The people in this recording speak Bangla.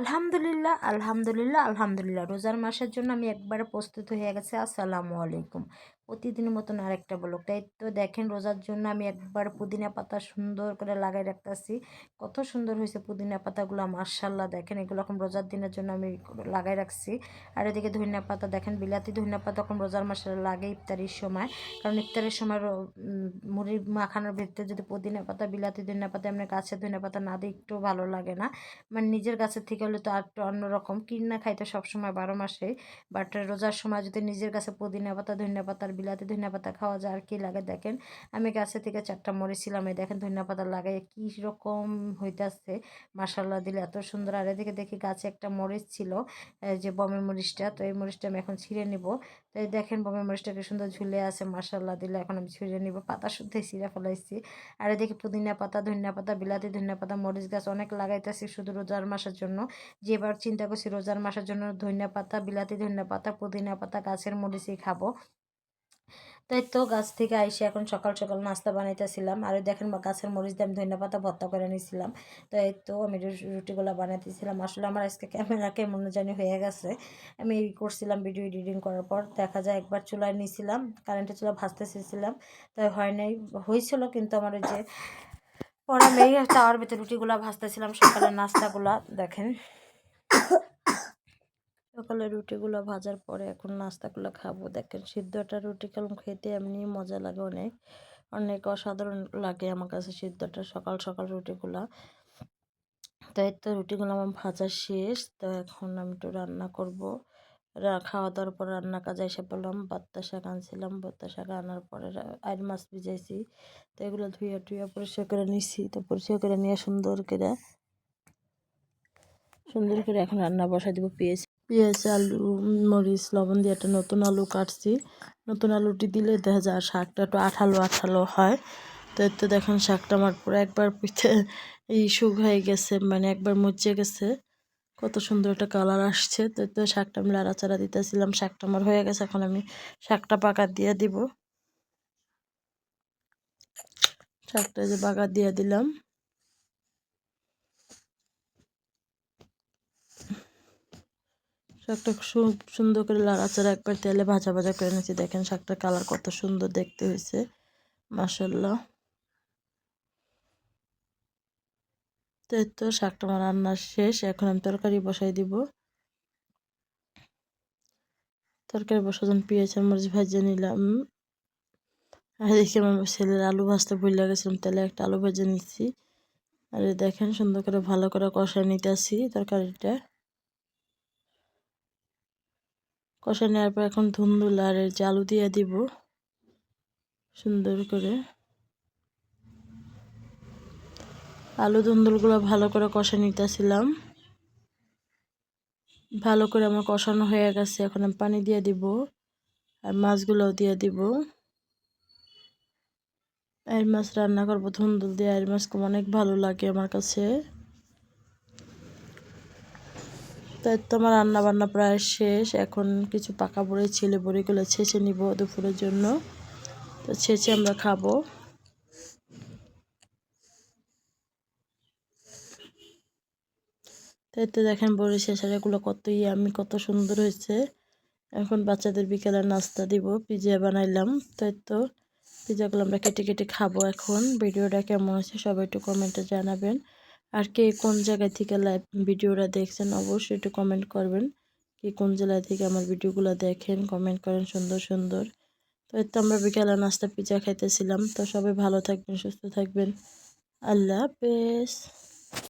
আলহামদুলিল্লাহ আলহামদুলিল্লাহ আলহামদুলিল্লাহ। রোজার মাসের জন্য আমি একবারে প্রস্তুত হয়ে গেছি। আসসালামু আলাইকুম। প্রতিদিনের মতন আরেকটা ব্লগ তাই তো দেখেন রোজার জন্য আমি একবার পুদিনা পাতা সুন্দর করে লাগাই রাখতেছি। কত সুন্দর হয়েছে পুদিনা পাতাগুলো মার্শাল্লাহ দেখেন এগুলো এখন রোজার দিনের জন্য আমি লাগাই রাখছি। আর এদিকে ধনিয়া পাতা, দেখেন বিলাতি ধনিয়া পাতা এখন রোজার মাসে লাগে ইফতারির সময়। কারণ ইফতারের সময় মুড়ি মাখানোর ভিতরে যদি পুদিনা পাতা, বিলাতি ধনিয়া পাতা, এমনি গাছের ধনিয়া পাতা না দিই একটু ভালো লাগে না। মানে নিজের গাছের থেকে হলে তো আর একটু অন্যরকম। কিনা খাইতে সবসময় বারো মাসে। বাট রোজার সময় যদি নিজের কাছে পুদিনা পাতা, ধনিয়া পাতার বিলাতি ধনিয়া পাতা খাওয়া যায়। আর কি লাগে দেখেন, আমি গাছে থেকে চারটা মরেছিলাম এই দেখেন ধনিয়া পাতা লাগাই কী রকম হইতেছে। মাসাল্লাহ দিলে, এত সুন্দর। আর এদিকে দেখি গাছে একটা মরিচ ছিল যে বমের মরিচটা, তো এই মরিচটা আমি এখন ছিঁড়ে নিব। তো এই দেখেন বমের মরিচটা কি সুন্দর ঝুলে আছে মাসাল্লাহ দিলে, এখন আমি ছিঁড়ে নিব, পাতা শুদ্ধ ছিঁড়ে ফেলাইছি। আর এদিকে পুদিনা পাতা, ধনিয়া পাতা, বিলাতি ধনিয়া পাতা, মরিচ গাছ অনেক লাগাইতেছি শুধু রোজার মাসের জন্য। যে এবার চিন্তা করছি রোজার মাসের জন্য ধনিয়া পাতা, বিলাতি ধনিয়া পাতা, পুদিনা পাতা, গাছের মরিচই খাব। তাই তো গাছ থেকে আইসে এখন সকাল সকাল নাস্তা বানাইতেছিলাম। আর দেখেন বা গাছের মরিচ দিয়ে আমি ধনিয়া পাতা ভর্তা করে নিয়েছিলাম তো এই তো আমি রুটিগুলো বানাইতেছিলাম। আসলে আমার আজকে ক্যামেরা কেমন জানি হয়ে গেছে। আমি করছিলাম ভিডিও এডিটিং করার পর। দেখা যায় একবার চুলায় নিয়েছিলাম কারেন্টের চুলা ভাজতে চেয়েছিলাম তাই হয় নাই হয়েছিল কিন্তু আমার ওই যে পরে মেয়ে তাওয়ার ভিতরে রুটিগুলো ভাজতেছিলাম সকালের নাস্তাগুলা। দেখেন। সকালে রুটিগুলো ভাজার পরে এখন নাস্তাগুলো খাব। দেখেন, সিদ্ধটা রুটি কালম খেতে এমনি মজা লাগে অনেক। অনেক অসাধারণ লাগে আমার কাছে সিদ্ধটা, সকাল সকাল রুটিগুলা। তাই তো রুটিগুলো আমার ভাজা শেষ। তো এখন আমি একটু রান্না করব। খাওয়া দাওয়ার পর রান্না কাজে এসে পড়লাম বাত্তা শাক আনছিলাম। বাত্তা শাক আনার পরে আইর মাছ ভিজাইছি। তো এগুলো ধুয়ে টুয়ে পরিষ্কার করে নিছি। তো পরিষ্কার করে নিয়ে সুন্দর করে সুন্দর করে এখন রান্না বসাই দিব পেঁয়াজ পেঁয়াজ, আলু, মরিচ, লবণ দিয়ে একটা নতুন আলু কাটছি। নতুন আলুটি দিলে দেখা যায় শাকটা একটু আঠালো আঠালো হয়। তো তো দেখেন শাকটা আমার পুরো একবার পিঠে এই হয়ে গেছে মানে একবার মুচে গেছে। কত সুন্দর একটা কালার আসছে। তো তো শাকটা আমি লাড়াচাড়া দিতেছিলাম, শাকটা আমার হয়ে গেছে, এখন আমি শাকটা পাকা দিয়ে দিব। শাকটা যে বাগা দিয়ে দিলাম। শাকটা খুব সুন্দর করে লাড়াচাড়া একবার তেলে ভাজা ভাজা করে নিয়েছি। দেখেন শাকটার কালার কত সুন্দর দেখতে হয়েছে। মাসাল্লাহ তো তো শাকটা আমার রান্নার শেষ। এখন আমি তরকারি বসাই দিব। তরকারি বসার জন্য পেঁয়াজ মরিচ ভাজিয়ে নিলাম। আর দেখি আমার ছেলের আলু ভাজতে ভুল গেছিলাম তেলে একটা আলু ভেজে নিচ্ছি আর দেখেন সুন্দর করে ভালো করে কষায় নিতেছি তরকারিটা। কষা নেওয়ার পর এখন ধুন্দুল আর আলু দিয়ে দিব সুন্দর করে। আলু ধুন্দুলগুলো ভালো করে কষা নিতেছিলাম। ভালো করে আমার কষানো হয়ে গেছে, এখন আমি পানি দিয়ে দিব আর মাছগুলোও দিয়ে দিব। আয়ের মাছ রান্না করব ধুন্দুল দিয়ে আয়ের মাছ অনেক ভালো লাগে আমার কাছে। তাই তো আমার রান্না বান্না প্রায় শেষ। এখন কিছু পাকা বড়ি, ছেলে বড়িগুলো ছেঁচে নিব দুপুরের জন্য। তো ছেঁচে আমরা খাব। তাই তো দেখেন বড়ি শেষারেগুলো কতই আমি কত সুন্দর হয়েছে। এখন বাচ্চাদের বিকেলে নাস্তা দিব পিজা বানাইলাম। তাই তো পিজাগুলো আমরা কেটে কেটে খাব এখন। ভিডিওটা কেমন আছে সবাই একটু কমেন্টে জানাবেন। আর কে কোন জায়গা থেকে লাইভ ভিডিওটা দেখছেন অবশ্যই একটু কমেন্ট করবেন। কে কোন জেলা থেকে আমার ভিডিওগুলো দেখেন কমেন্ট করেন, সুন্দর সুন্দর। তো এর তো আমরা বিকেলে নাস্তা পিজা খাইতেছিলাম। তো সবাই ভালো থাকবেন, সুস্থ থাকবেন। আল্লাহ হাফেজ।